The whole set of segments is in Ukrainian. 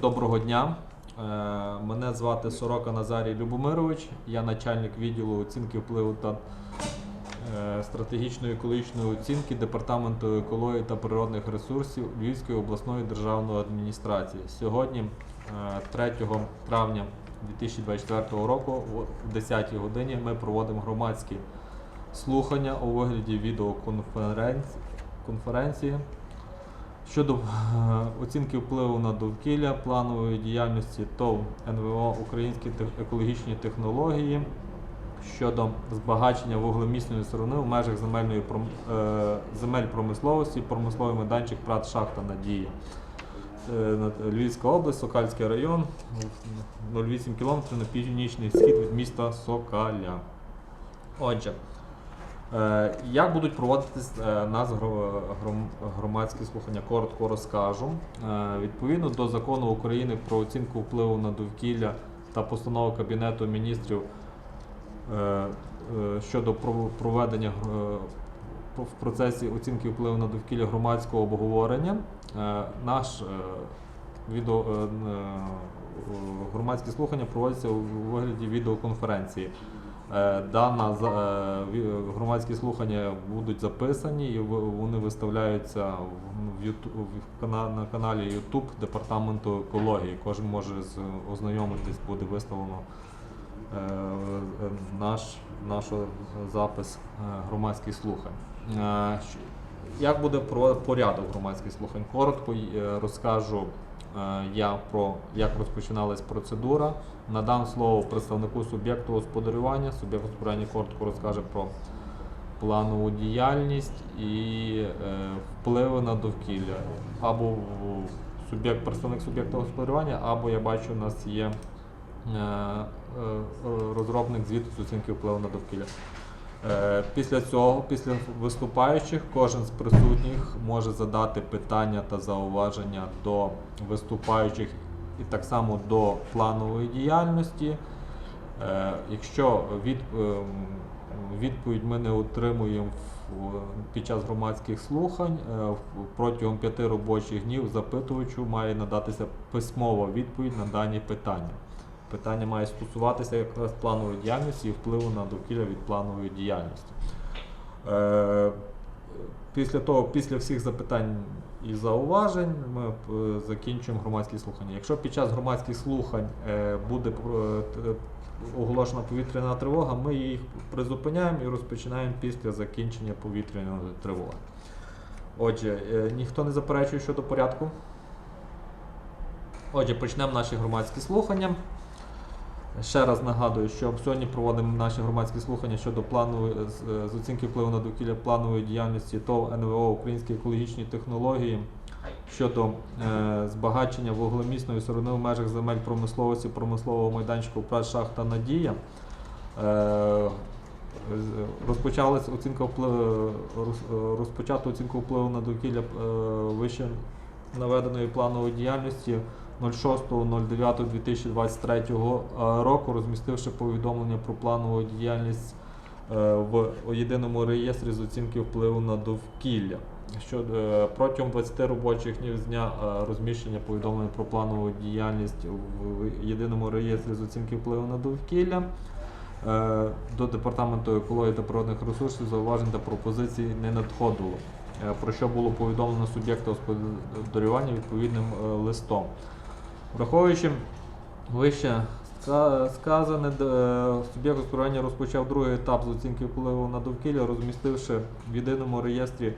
Доброго дня. Е, Мене звати Сорока Назарій Любомирович. Я начальник відділу оцінки впливу та е, стратегічної екологічної оцінки Департаменту екології та природних ресурсів Львівської обласної державної адміністрації. Сьогодні, е, 3 травня 2024 року, о 10 годині, ми проводимо громадські слухання у вигляді відеоконференції конференції щодо е, оцінки впливу на довкілля, планової діяльності ТОВ НВО Українські екологічні технології щодо збагачення вуглемісної сторони в межах земельної е, земель промисловості, промисловий майданчик ПРАТ Шахта Надія. Е, Львівська область, Сокальський район, 0,8 км на північний схід від міста Сокаля. Отже, Як будуть проводитись е, нас громадські слухання? Коротко розкажу. Е, Відповідно до закону України про оцінку впливу на довкілля та постанови Кабінету міністрів е, е, щодо проведення е, в процесі оцінки впливу на довкілля громадського обговорення, е, наш е, відео, е, е, громадські слухання проводяться у вигляді відеоконференції. Е, Дана е, громадські слухання будуть записані і вони виставляються в, кана- на каналі YouTube Департаменту екології. Кожен може ознайомитись, буде виставлено е, наш, наш запис громадських слухань. Як буде про- порядок громадських слухань? Коротко розкажу я про як розпочиналась процедура. Надам слово представнику суб'єкту господарювання. Суб'єкт господарювання коротко розкаже про планову діяльність і е, впливи на довкілля. Або суб'єкт, представник суб'єкта господарювання, або я бачу, у нас є е, е, розробник звіту з оцінки впливу на довкілля. Е, Після цього, після виступаючих, кожен з присутніх може задати питання та зауваження до виступаючих і так само до планової діяльності. Е, Якщо ем, відповідь ми не отримуємо під час громадських слухань, е, протягом п'яти робочих днів запитувачу має надатися письмова відповідь на дані питання. Питання має стосуватися якраз планової діяльності і впливу на довкілля від планової діяльності. Е, Після того, після всіх запитань і зауважень, ми е, закінчуємо громадські слухання. Якщо під час громадських слухань е, буде оголошена повітряна тривога, ми їх призупиняємо і розпочинаємо після закінчення повітряної тривоги. Отже, ніхто не заперечує щодо порядку. Отже, почнемо наші громадські слухання. Ще раз нагадую, що сьогодні проводимо наші громадські слухання щодо планової з, з оцінки впливу на довкілля планової діяльності ТОВ НВО Українські екологічні технології щодо е, збагачення вуглемісної сторони в межах земель промисловості промислового майданчику ПРАТ Шахта Надія. Е, Розпочалась оцінка впливу, роз- розпочато оцінку впливу на довкілля е, вище наведеної планової діяльності 06.09.2023 е, року, розмістивши повідомлення про планову діяльність е, в єдиному реєстрі з оцінки впливу на довкілля. Що е, протягом 20 робочих днів з дня е, розміщення повідомлення про планову діяльність в єдиному реєстрі з оцінки впливу на довкілля. До департаменту екології та природних ресурсів зауважень та пропозицій не надходило, про що було повідомлено суб'єкта господарювання відповідним листом. Враховуючи вище сказане, е, суб'єкт господарювання розпочав другий етап з оцінки впливу на довкілля, розмістивши в єдиному реєстрі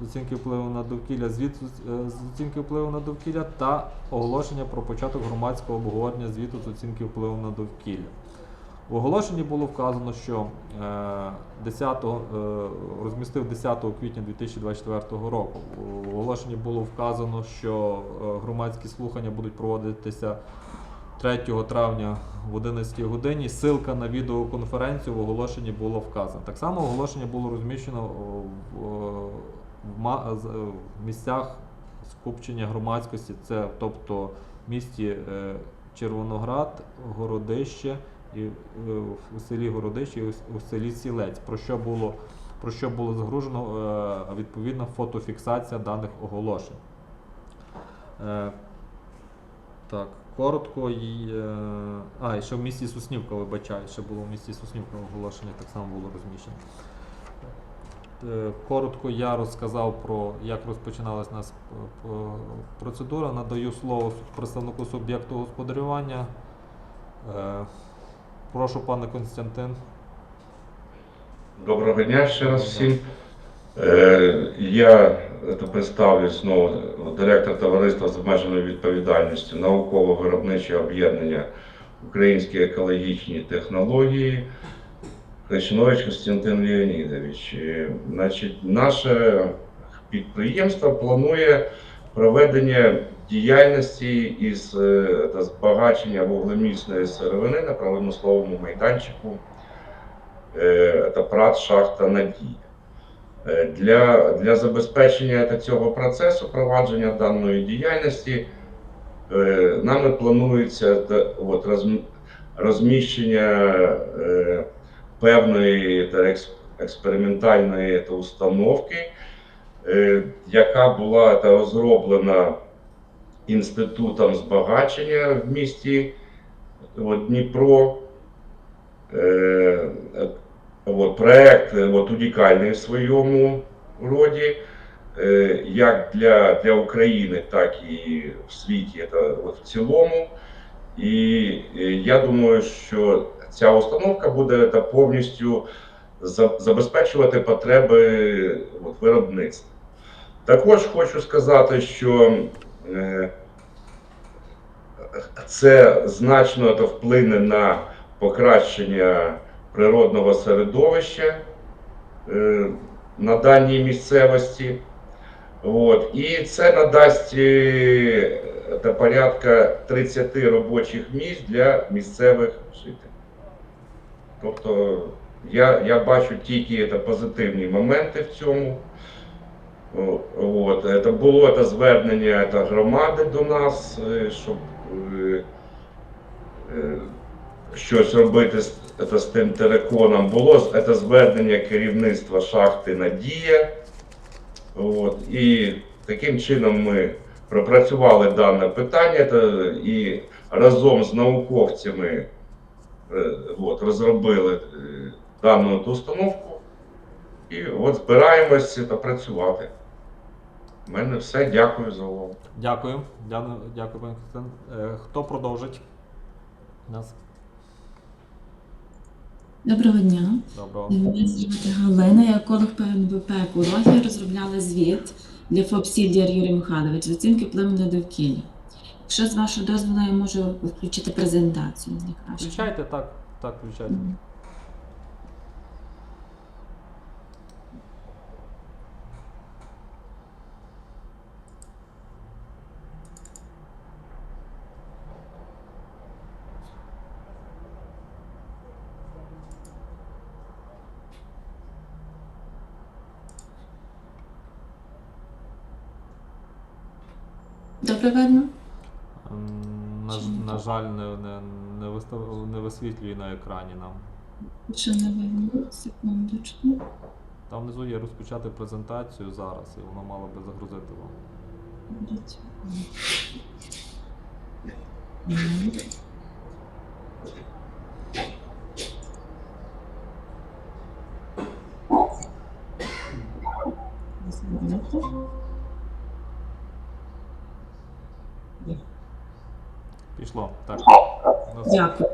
з оцінки впливу на довкілля звіт е, з оцінки впливу на довкілля та оголошення про початок громадського обговорення звіту з оцінки впливу на довкілля. В оголошенні було вказано, що е, 10, е, розмістив 10 квітня 2024 року. У оголошенні було вказано, що е, громадські слухання будуть проводитися 3 травня в 11 годині. Силка на відеоконференцію в оголошенні було вказано. Так само оголошення було розміщено в, в, в місцях скупчення громадськості, це тобто в місті е, Червоноград, Городище і е, у селі Городище і у селі Сілець, про що було, про що було загружено е, відповідна фотофіксація даних оголошень. Е, Так, коротко і. А, і ще в місті Соснівка, вибачаю, ще було в місті Соснівка оголошення, так само було розміщено. Коротко я розказав про як розпочиналась нас процедура. Надаю слово представнику суб'єкту господарювання. Прошу, пане Константин. Доброго дня ще раз всім. Е, Я представлюсь знову директор товариства з обмеженою відповідальністю науково-виробниче об'єднання Українські екологічні технології. Хрещанович Костянтин Леонідович. Е, Значить, наше підприємство планує проведення діяльності із е, та збагачення вуглемісної сировини на промисловому майданчику е, та ПРАТ шахта Надія. Е, Для, для забезпечення та цього процесу провадження даної діяльності нами планується от, розм- розміщення певної та експериментальної та установки, яка була та розроблена інститутом збагачення в місті от, Дніпро. Е, От, проект е, от, унікальний в своєму роді, е, як для, для України, так і в світі та, в цілому. І е, я думаю, що ця установка буде та, повністю забезпечувати потреби от, виробництва. Також хочу сказати, що це значно та, вплине на покращення природного середовища е, на даній місцевості. От. І це надасть е, та порядка 30 робочих місць для місцевих жителів. Тобто я, я бачу тільки позитивні моменти в цьому. От. Це було це звернення та, громади до нас, е, щоб е, е, щось робити з, це, з тим териконом. Було це звернення керівництва шахти Надія. От, і таким чином ми пропрацювали дане питання та, і разом з науковцями от, розробили дану установку. І от збираємося та працювати. У мене все. Дякую за увагу. Дякую. Дякую, дякую пане Константин. Е, Хто продовжить? Нас? Доброго дня. Доброго. Мене звати Галина, я еколог ПНВП «Екологія» розробляла звіт для ФОП Сільдір Юрій Михайлович з оцінки впливу на довкілля. Якщо з вашого дозволу, я можу включити презентацію. Включайте так, так, включайте. Мгм. Добре видно? На, на жаль, не, не, не, вистав, не висвітлює на екрані нам. Що не видно? Секундочку. Там внизу є розпочати презентацію зараз, і воно мало би загрузити вам. Мгм. Дякую.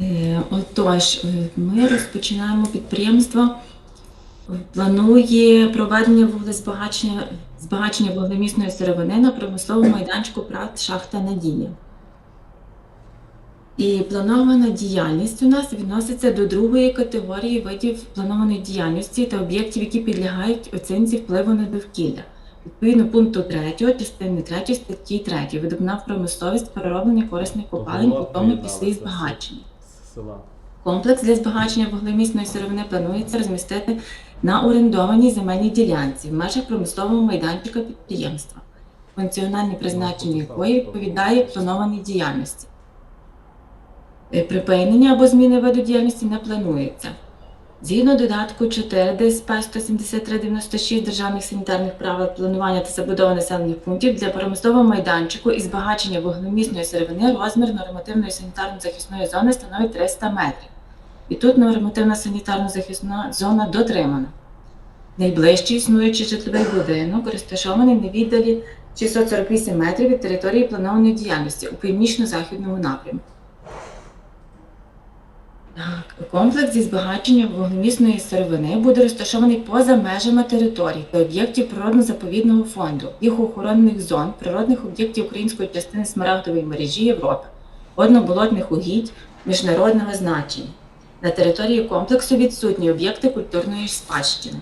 Е, Отож, е, ми розпочинаємо підприємство. е, Планує проведення вуглезбагачення збагачення вуглемісної сировини на промисловому майданчику ПРАТ Шахта Надія. І планована діяльність у нас відноситься до другої категорії видів планованої діяльності та об'єктів, які підлягають оцінці впливу на довкілля. Відповідно пункту 3 частини 3 статті 3 видобна промисловість перероблення корисних копалень, Тобто у тому і збагачення. Комплекс для збагачення вуглемісної сировини планується розмістити на орендованій земельній ділянці в межах промислового майданчика підприємства, функціональне призначення якої відповідає планованій діяльності. Е, Припинення або зміни виду діяльності не планується. Згідно додатку 4 ДСП 17396 державних санітарних правил планування та забудови населених пунктів для промислового майданчику і збагачення вогнемісної сировини розмір нормативної санітарно-захисної зони становить 300 метрів. І тут нормативна санітарно-захисна зона дотримана. Найближчий існуючий житловий будинок розташований на віддалі 648 метрів від території планованої діяльності у північно-західному напрямку. Комплекс зі збагачення вогнемісної сировини буде розташований поза межами територій та об'єктів природно-заповідного фонду, їх охоронних зон, природних об'єктів української частини Смарагдової мережі Європи, водно-болотних угідь міжнародного значення. На території комплексу відсутні об'єкти культурної спадщини.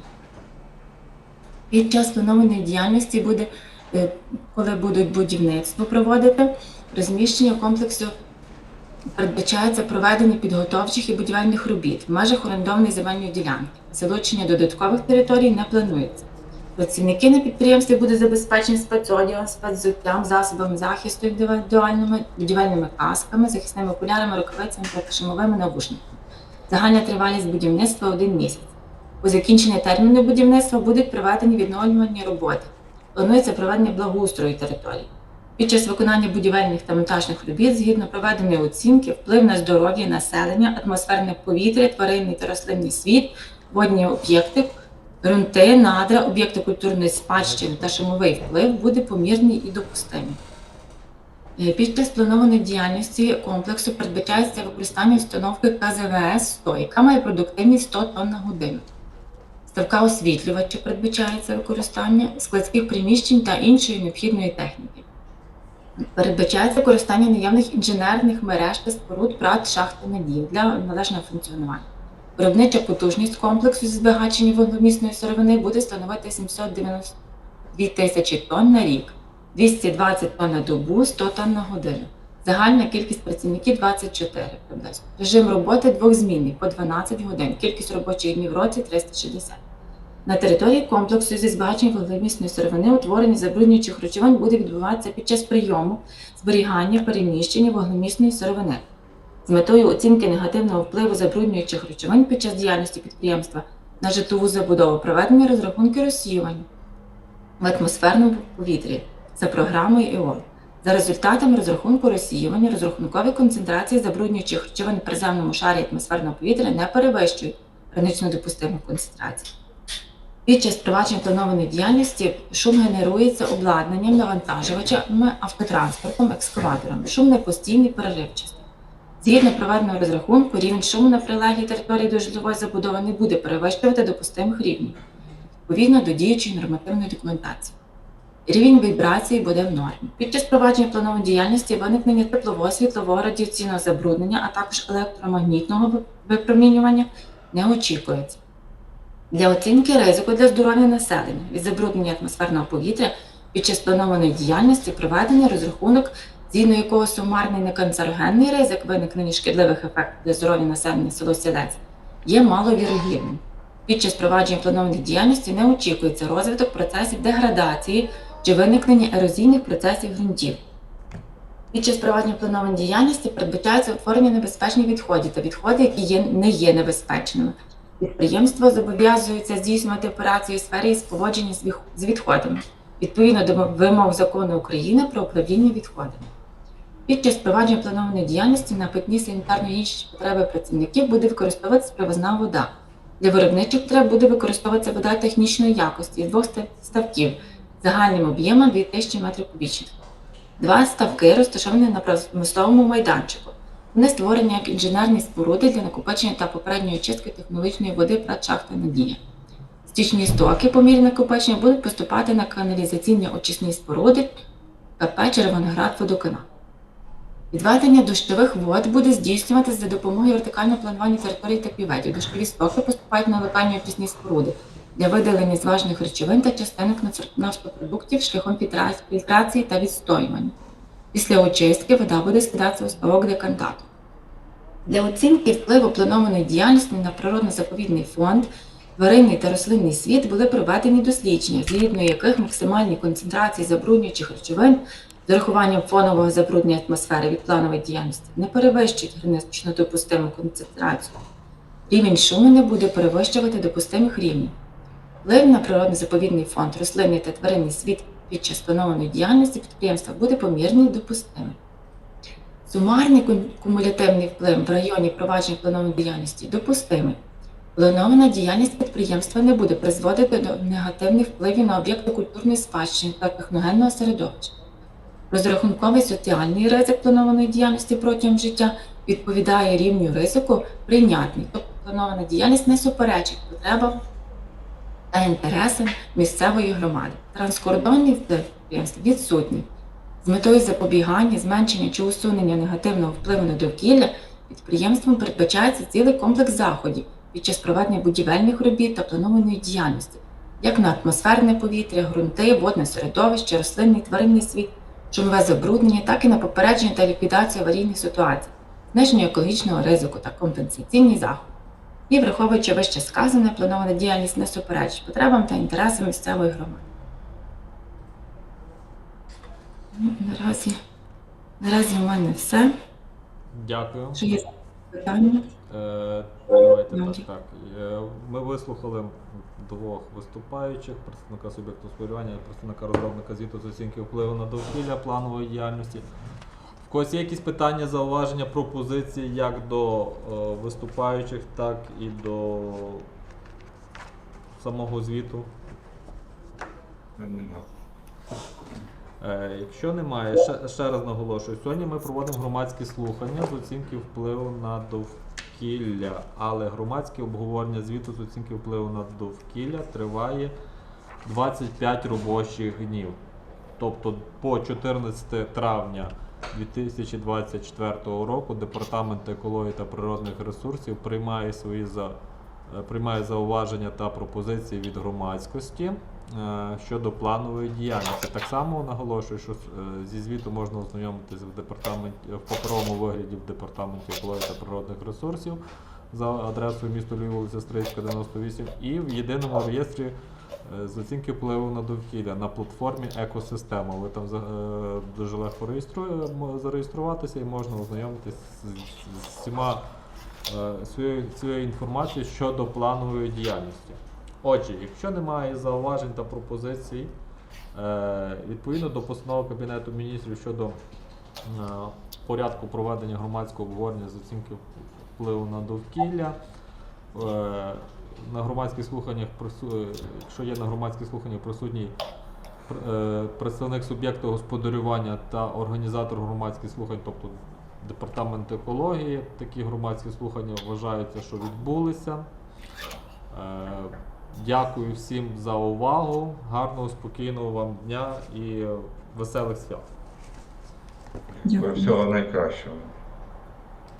Під час планованої діяльності буде, е, коли будуть будівництво проводити, розміщення комплексу передбачається проведення підготовчих і будівельних робіт в межах орендованої земельної ділянки. Залучення додаткових територій не планується. Працівники на підприємстві будуть забезпечені спецодягом, спецзуттям, засобами захисту індивідуальними, будівельними касками, захисними окулярами, рукавицями та шумовими навушниками. Загальна тривалість будівництва один місяць. У закінченні терміну будівництва будуть проведені відновлювальні роботи. Планується проведення благоустрою території. Під час виконання будівельних та монтажних робіт, згідно проведеної оцінки, вплив на здоров'я населення, атмосферне повітря, тваринний та рослинний світ, водні об'єкти, ґрунти, надра, об'єкти культурної спадщини та шумовий вплив буде помірний і допустимий. Е, Під час планованої діяльності комплексу передбачається використання установки КЗВС 100, яка має продуктивність 100 тонн на годину. Ставка освітлювача передбачається використання складських приміщень та іншої необхідної техніки. Передбачається використання наявних інженерних мереж та споруд прат шахти надії для належного функціонування. Виробнича потужність комплексу зі збагачення вуглемісної сировини буде становити 792 тисячі тонн на рік, 220 тонн на добу, 100 тонн на годину. Загальна кількість працівників 24 приблизно. Режим роботи двохзмінний по 12 годин. Кількість робочих днів в році 360. На території комплексу зі збагачення вуглемісної сировини утворення забруднюючих речовин буде відбуватися під час прийому, зберігання, переміщення вуглемісної сировини. З метою оцінки негативного впливу забруднюючих речовин під час діяльності підприємства на житлову забудову проведення розрахунки розсіювання в атмосферному повітрі за програмою ІОЛ. За результатами розрахунку розсіювання розрахункові концентрації забруднюючих речовин в приземному шарі атмосферного повітря не перевищують гранично допустиму концентрацію. Під час провадження планованої діяльності шум генерується обладнанням, навантажувачами, автотранспортом, екскаватором. Шум не постійний, переривчастий. Згідно проведеного розрахунку, рівень шуму на прилеглій території до житлової забудови не буде перевищувати допустимих рівнів відповідно до діючої нормативної документації. Рівень вібрації буде в нормі. Під час провадження планової діяльності виникнення теплового, світлового, радіаційного забруднення, а також електромагнітного випромінювання не очікується. Для оцінки ризику для здоров'я населення від забруднення атмосферного повітря під час планованої діяльності проведення розрахунок, згідно якого сумарний неканцерогенний ризик виникнення шкідливих ефектів для здоров'я населення село Сілець є маловірогідним. Під час провадження планованої діяльності не очікується розвиток процесів деградації чи виникнення ерозійних процесів ґрунтів. Під час провадження планованої діяльності передбачається утворення небезпечних відходів та відходи, які є, не є небезпечними. Підприємство зобов'язується здійснювати операції у сфері з поводження з відходами відповідно до вимог закону України про управління відходами. Під час провадження планованої діяльності на питні санітарно інші потреби працівників буде використовуватися привозна вода. Для виробничих потреб буде використовуватися вода технічної якості з двох ставків загальним об'ємом 2000 м3. Два ставки розташовані на промисловому майданчику. Вони створені як інженерні споруди для накопичення та попередньої очистки технологічної води пред шахти Надія. Стічні стоки по мірі накопичення будуть поступати на каналізаційні очисні споруди КП Червоноград водоканал. Відведення дощових вод буде здійснюватися за допомогою вертикального планування території та піведів. Дощові стоки поступають на локальні очисні споруди для видалення зважних речовин та частинок нафтопродуктів шляхом фільтрації та відстоювання. Після очистки вода буде скидатися у ставок декантату. Для оцінки впливу планованої діяльності на природно-заповідний фонд, тваринний та рослинний світ були проведені дослідження, згідно яких максимальні концентрації забруднюючих речовин з урахуванням фонового забруднення атмосфери від планової діяльності не перевищують гранично допустиму концентрацію. Рівень шуму не буде перевищувати допустимих рівнів. Вплив на природно-заповідний фонд, рослинний та тваринний світ під час планованої діяльності підприємства буде помірний і допустимий. Сумарний кумулятивний вплив в районі провадження планованої діяльності допустимий. Планована діяльність підприємства не буде призводити до негативних впливів на об'єкти культурної спадщини та техногенного середовища. Розрахунковий соціальний ризик планованої діяльності протягом життя відповідає рівню ризику прийнятний, тобто планована діяльність не суперечить потребам та інтересам місцевої громади. Транскордонний вплив підприємств відсутній. З метою запобігання, зменшення чи усунення негативного впливу на довкілля підприємством передбачається цілий комплекс заходів під час проведення будівельних робіт та планованої діяльності, як на атмосферне повітря, ґрунти, водне середовище, рослинний тваринний світ, шумове забруднення, так і на попередження та ліквідацію аварійних ситуацій, зниження екологічного ризику та компенсаційні заходи. І враховуючи вище сказане, планована діяльність не суперечить потребам та інтересам місцевої громади. Ну, Наразі, наразі в мене все. Дякую. Чи є питання? Е, давайте так, так. Е, Ми вислухали двох виступаючих, представника суб'єкту споживання і представника розробника звіту з оцінки впливу на довкілля планової діяльності. В когось є якісь питання, зауваження, пропозиції як до е, виступаючих, так і до самого звіту? Нема. Е, Якщо немає, ще, ще раз наголошую, сьогодні ми проводимо громадські слухання з оцінки впливу на довкілля, але громадське обговорення звіту з оцінки впливу на довкілля триває 25 робочих днів. Тобто по 14 травня 2024 року Департамент екології та природних ресурсів приймає свої за, е, приймає зауваження та пропозиції від громадськості е, щодо планової діяльності. Так само наголошую, що е, зі звіту можна ознайомитися в департаменті в паперовому вигляді в департаменті екології та природних ресурсів за адресою місто Львів, вулиця Стрийська, 98 і в єдиному реєстрі з оцінки впливу на довкілля на платформі Екосистема. Ви там е, дуже легко зареєструватися і можна ознайомитися з, всіма е, цією інформацією щодо планової діяльності. Отже, якщо немає зауважень та пропозицій, е, відповідно до постанови Кабінету міністрів щодо е, порядку проведення громадського обговорення з оцінки впливу на довкілля. Е, На громадських слуханнях прису- якщо є на громадських слуханнях присутній е, представник суб'єкту господарювання та організатор громадських слухань, тобто департамент екології, такі громадські слухання вважаються, що відбулися. Е, Дякую всім за увагу. Гарного, спокійного вам дня і веселих свят. Всього найкращого.